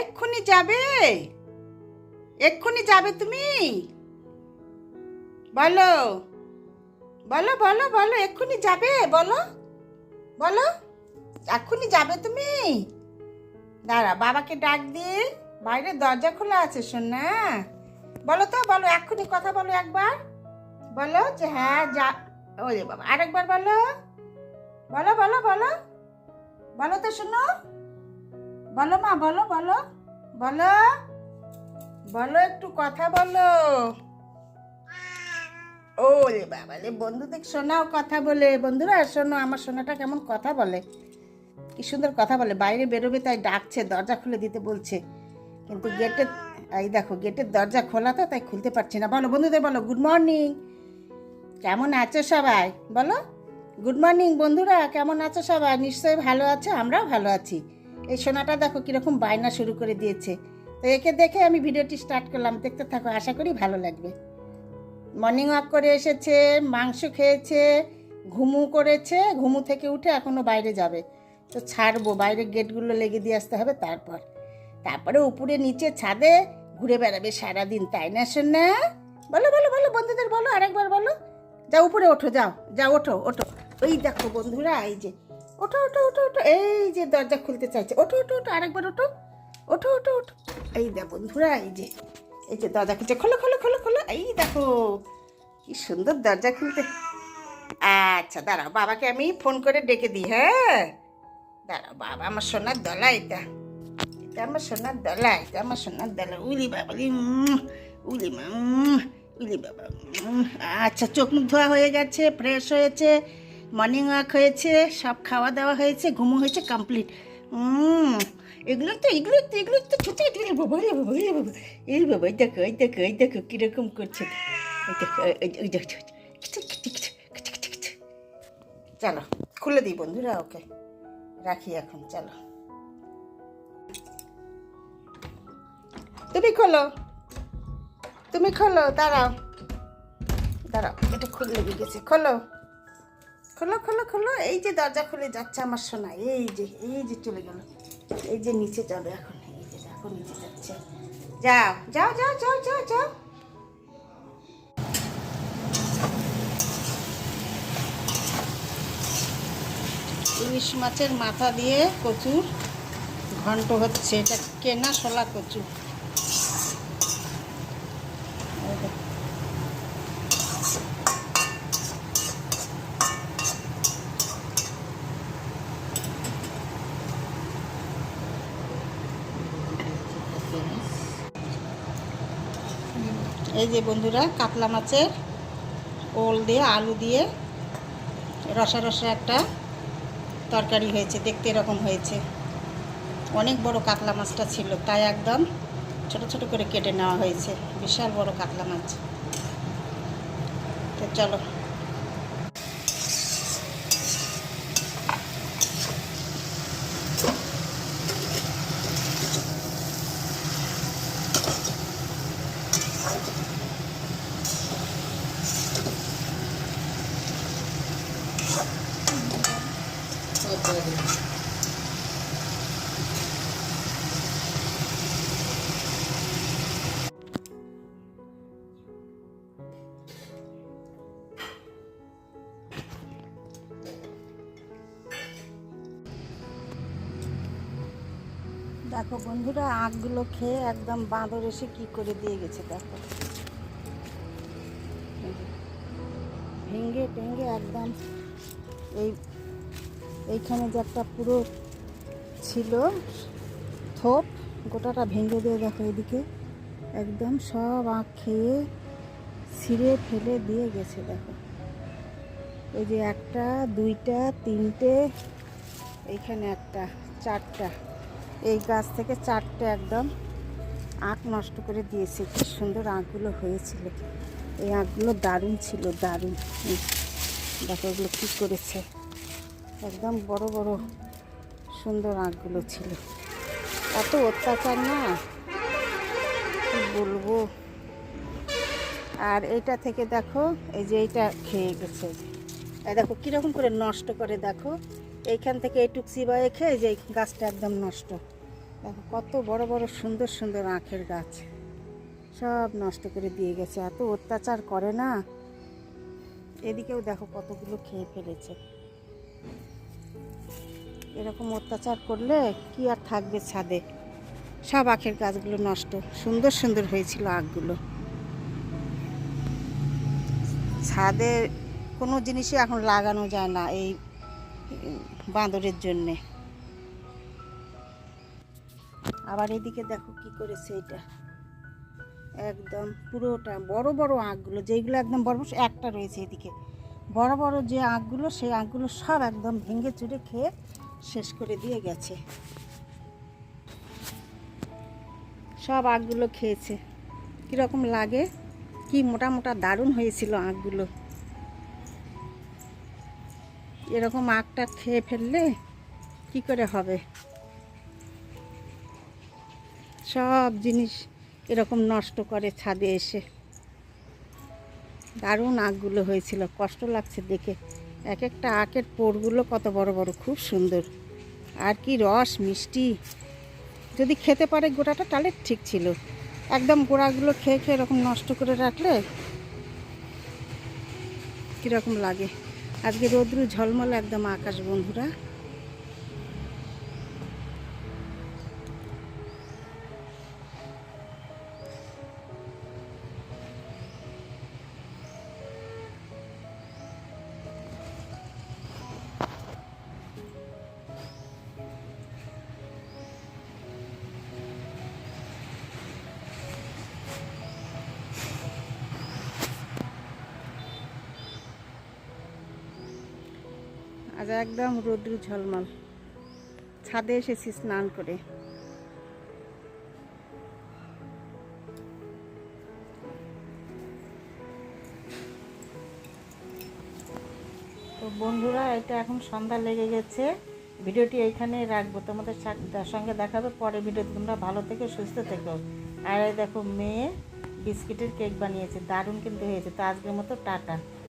এক্ষুনি যাবে? এক্ষুনি যাবে তুমি? বলো। বলো বলো বলো, এক্ষুনি যাবে, বলো। বলো, এক্ষুনি যাবে তুমি? দাঁড়া, বাবাকে ডাক দিয়ে বাইরে দরজা খোলা আছে, শোন না। বলো তো, বলো, এক্ষুনি কথা বলো একবার। বলো যে হ্যাঁ যা ওরে বাবা, আরেকবার বলো। বলো বলো বলো। বলো তো শোনো। বলো মা, বলো বলো। বলো বলো, একটু কথা বলো। ও রে বাবা রে, বন্ধুদের শোনাও কথা বলে। বন্ধুরা, শোনো, আমার সোনাটা কেমন কথা বলে। কি সুন্দর কথা বলে। বাইরে বেরোবে, তাই ডাকছে, দরজা খুলে দিতে বলছে। কিন্তু গেটের, এই দেখো, গেটের দরজা খোলা তো, তাই খুলতে পারছি না। বলো, বন্ধুদের বলো গুড মর্নিং কেমন আছো সবাই? বলো। গুড মর্নিং বন্ধুরা। কেমন আছো সবাই? নিশ্চয়ই ভালো আছো, আমরাও ভালো আছি। এই সোনাটা দেখো কীরকম বায়না শুরু করে দিয়েছে। তো একে দেখে আমি ভিডিওটি স্টার্ট করলাম। দেখতে থাকো, আশা করি ভালো লাগবে। মর্নিং ওয়াক করে এসেছে, মাংস খেয়েছে, ঘুমু করেছে, ঘুমু থেকে উঠে এখনও বাইরে যাবে। তো ছাড়বো, বাইরে গেটগুলো লেগে দিয়ে আসতে হবে, তারপর। তারপরে উপরে নিচে ছাদে ঘুরে বেড়াবে সারাদিন, তাই না শোনা বলো বলো বলো, বন্ধুদের বলো, আরেকবার বলো। যাও উপরে ওঠো যাও যাও ওঠো ওঠো। ওই দেখো বন্ধুরা এই যে ওঠো ওঠো ওঠো ওঠো এই যে দরজা খুলতে চাইছে। ওঠো ওঠো ওঠো আরেকবার ওঠো। ওঠো ওঠো ওঠো। এই দেখ বন্ধুরা এই যে এই যে দরজা খুলছে। খোলো খোলো খোলো খোলো এই দেখো কি সুন্দর দরজা খুলতে। আচ্ছা দাঁড়াও বাবাকে আমি ফোন করে ডেকে দিই হ্যাঁ। দাঁড়াও বাবা আমার সোনার দলা এটা। এটা আমার সোনার দলা এটা আমার সোনার দলা। উলি বাবা উম, উলি মা আচ্ছা চোখ মুখ ধোয়া হয়ে গেছে ফ্রেশ হয়েছে মর্নিং ওয়াক হয়েছে, সব খাওয়া দাওয়া হয়েছে, ঘুমো হয়েছে কমপ্লিট এগুলো তো এগুলো তো এগুলো তো ছোটো এগুলো বাবা এই বাবা এই দেখো এই দেখো এই দেখো, কীরকম করছে। চলো, খুলে দিই বন্ধুরা, ওকে। রাখি এখন, চলো। তুমি খোলো। তুমি খোলো, দাঁড়াও। দাঁড়াও, এটা খুললে গেছে, খোলো। খোলো খোলো খোলো, এই যে দরজা খুলে যাচ্ছে আমার সোনা, এই যে এই যে চলে গেল। এই যে নিচে যাবে এখন, এই যে দেখো, নিচে যাচ্ছে। যাও যাও যাও যাও যাও যাও। ইলিশ মাছের মাথা দিয়ে কচুর ঘন্ট হচ্ছে, এটা কেনা শোলা কচু। এই যে বন্ধুরা, কাতলা মাছের ওল দিয়ে, আলু দিয়ে রসা রসা একটা তরকারি হয়েছে, দেখতে এরকম হয়েছে। অনেক বড় কাতলা মাছটা ছিল, তাই একদম ছোট ছোট করে কেটে নেওয়া হয়েছে। বিশাল বড় কাতলা মাছ। তো চলো দেখো বন্ধুরা আঁকগুলো খেয়ে একদম বাঁদর এসে কি করে দিয়ে গেছে দেখো। ভেঙে টেঙ্গে একদম এই এইখানে যে একটা পুরো ছিল, থোপ, গোটাটা ভেঙে দিয়ে দেখো এদিকে। একদম সব আঁক খেয়ে ছিঁড়ে ফেলে দিয়ে গেছে, দেখো। এই যে একটা, দুইটা, তিনটে, এইখানে একটা, চারটা। এই গাছ থেকে চারটে একদম আঁক নষ্ট করে দিয়েছে। কি সুন্দর আঁকগুলো হয়েছিল। এই আঁকগুলো দারুণ ছিল, দারুণ। দেখো এগুলো কী করেছে। একদম বড় বড় সুন্দর আঁকগুলো ছিল। এত অত্যাচার না? বলব? আর এইটা থেকে দেখো, এই যে এইটা খেয়ে গেছে। দেখো, কীরকম করে নষ্ট করে দেখো। এইখান থেকে এইটুক চিবায়ে খেয়ে যে গাছটা একদম নষ্ট। দেখো, কত বড় বড় সুন্দর সুন্দর আখের গাছ। সব নষ্ট করে দিয়ে গেছে। এত অত্যাচার করে না? এদিকেও দেখো কতগুলো খেয়ে ফেলেছে। এরকম অত্যাচার করলে কি আর থাকবে ছাদে? সব আখের গাছগুলো নষ্ট। সুন্দর সুন্দর হয়েছিল আখগুলো। ছাদে কোনো জিনিসই এখন লাগানো যায় না এই বাঁদরের জন্যে। আবার এদিকে দেখো কি করেছে এটা। একদম পুরোটা বড় বড় আঁকগুলো যেইগুলো একদম বড় বড়, একটা রয়েছে এদিকে। বড় বড় যে আঁকগুলো সেই আঁকগুলো সব একদম ভেঙে চুরে খেয়ে শেষ করে দিয়ে গেছে। সব আঁকগুলো খেয়েছে। কীরকম লাগে? কি মোটা মোটা দারুণ হয়েছিল আঁকগুলো এরকম আঁকটা খেয়ে ফেললে কি করে হবে? সব জিনিস এরকম নষ্ট করে ছাদে এসে। দারুণ আঁকগুলো হয়েছিল। কষ্ট লাগছে দেখে। এক একটা আঁকের পোড়গুলো কত বড় বড়, খুব সুন্দর। আর কি রস, মিষ্টি। যদি খেতে পারে গোড়াটা তাহলে ঠিক ছিল। একদম গোড়াগুলো খেয়ে খেয়ে এরকম নষ্ট করে রাখলে কীরকম লাগে। আজকে রোদ্রু ঝলমল একদম আকাশ, বন্ধুরা। আজ একদম রোদ্রু ঝলমল। ছাদে এসেছি স্নান করে। তো বন্ধুরা, এটা এখন সন্ধ্যা লেগে গেছে। ভিডিওটি এইখানে রাখব। তোমাদের সঙ্গে দেখাবে। পরে ভিডিওতে তোমরা ভালো থেকে, সুস্থ থেকো। আর দেখো, মেয়ে বিস্কিটের কেক বানিয়েছে। দারুণ কিন্তু হয়েছে। তো আজকের মতো টাটা।